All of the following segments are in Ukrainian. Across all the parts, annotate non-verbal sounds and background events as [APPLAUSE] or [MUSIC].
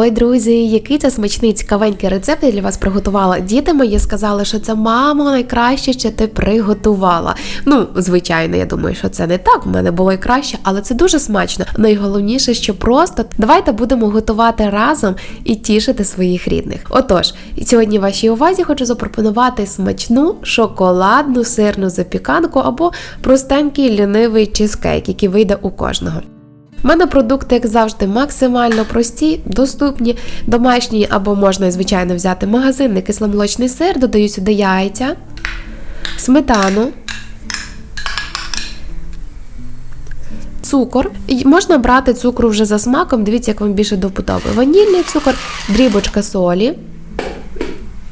Ой, друзі, який це смачний цікавенький рецепт я для вас приготувала. Діти мої сказали, що це мамо найкраще, що ти приготувала. Ну, звичайно, я думаю, що це не так. У мене було і краще, але це дуже смачно. Найголовніше, що просто давайте будемо готувати разом і тішити своїх рідних. Отож, сьогодні вашій увазі хочу запропонувати смачну шоколадну сирну запіканку або простенький лінивий чизкейк, який вийде у кожного. У мене продукти, як завжди, максимально прості, доступні, домашні, або можна, звичайно, взяти магазинний кисломолочний сир, додаю сюди яйця, сметану, цукор. Можна брати цукру вже за смаком, дивіться, як вам більше до. Ванільний цукор, дрібочка солі.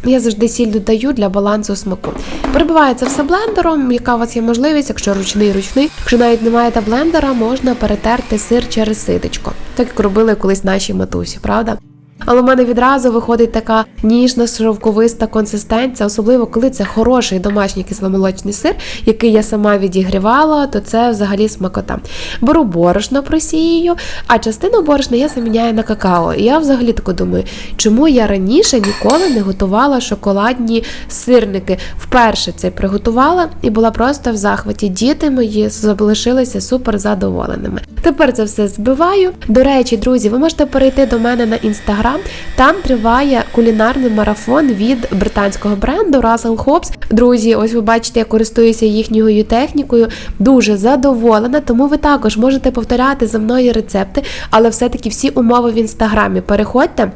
Я завжди сіль додаю для балансу смаку. Перебиває це все блендером, яка у вас є можливість, якщо ручний ручний. Якщо навіть не маєте блендера, можна перетерти сир через ситочко, так як робили колись наші матусі, правда? Але в мене відразу виходить така ніжна, шовковиста консистенція, особливо коли це хороший домашній кисломолочний сир, який я сама відігрівала, то це взагалі смакота. Беру борошно просію, а частину борошна я заміняю на какао. І я взагалі тако думаю, чому я раніше ніколи не готувала шоколадні сирники. Вперше це приготувала і була просто в захваті. Діти мої залишилися супер задоволеними. Тепер це все збиваю. До речі, друзі, ви можете перейти до мене на інстаграм. Там триває кулінарний марафон від британського бренду Russell Hobbs. Друзі, ось ви бачите, я користуюся їхньою технікою. Дуже задоволена, тому ви також можете повторяти за мною рецепти, але все-таки всі умови в інстаграмі. Переходьте.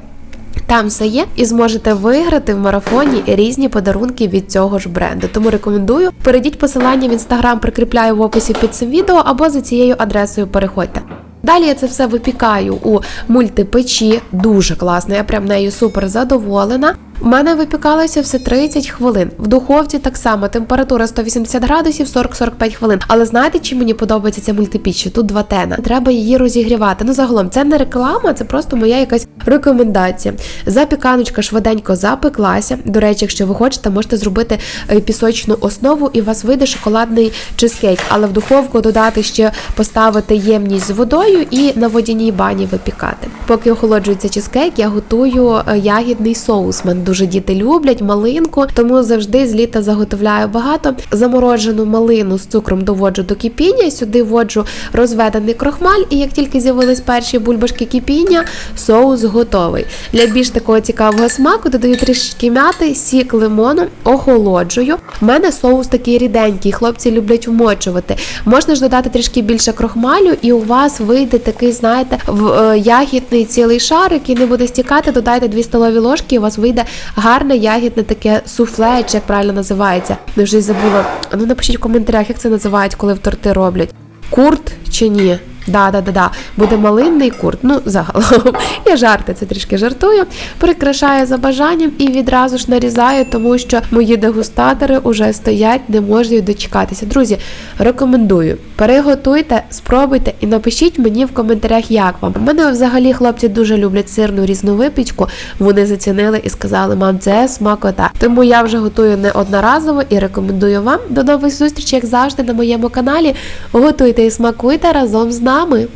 Там все є, і зможете виграти в марафоні різні подарунки від цього ж бренду. Тому рекомендую. Перейдіть посилання в інстаграм, прикріпляю в описі під цим відео або за цією адресою переходьте. Далі я це все випікаю у мультипечі, дуже класно, я прям нею супер задоволена. У мене випікалося все 30 хвилин. В духовці так само температура 180 градусів 40-45 хвилин. Але знаєте, чи мені подобається ця мультипіч? Тут два тена. Треба її розігрівати. Ну загалом це не реклама, це просто моя якась рекомендація. Запіканочка швиденько запеклася. До речі, якщо ви хочете, можете зробити е, пісочну основу і у вас вийде шоколадний чизкейк. Але в духовку додати ще поставити ємність з водою і на водяній бані випікати. Поки охолоджується чизкейк, я готую е, ягідний соус. Мене дуже діти люблять малинку, тому завжди з літа заготовляю багато. Заморожену малину з цукром доводжу до кипіння. Сюди вводжу розведений крохмаль, і як тільки з'явились перші бульбашки кипіння, соус готовий. Для більш такого цікавого смаку додаю трішки м'яти, сік лимону, охолоджую. У мене соус такий ріденький, хлопці люблять вмочувати. Можна ж додати трішки більше крохмалю, і у вас вийде такий, знаєте, в е, ягідний цілий шар, який не буде стікати. Додайте 2 столові ложки, і у вас вийде гарне ягідне таке суфле, чи як правильно називається. Не вже й забула. Ну напишіть в коментарях, як це називають, коли в торти роблять. Курт чи ні? Да, да, да, да. Буде малинний курт. Ну, загалом. [LAUGHS] Я жарти, це трішки жартую. Прикрашаю за бажанням і відразу ж нарізаю, тому що мої дегустатори вже стоять, не можуть дочекатися. Друзі, рекомендую. Переготуйте, спробуйте і напишіть мені в коментарях, як вам. У мене взагалі хлопці дуже люблять сирну різну випічку. Вони зацінили і сказали, мам, це смакота. Тому я вже готую не одноразово і рекомендую вам. До нових зустрічей, як завжди, на моєму каналі. Готуйте і смакуйте разом з нами.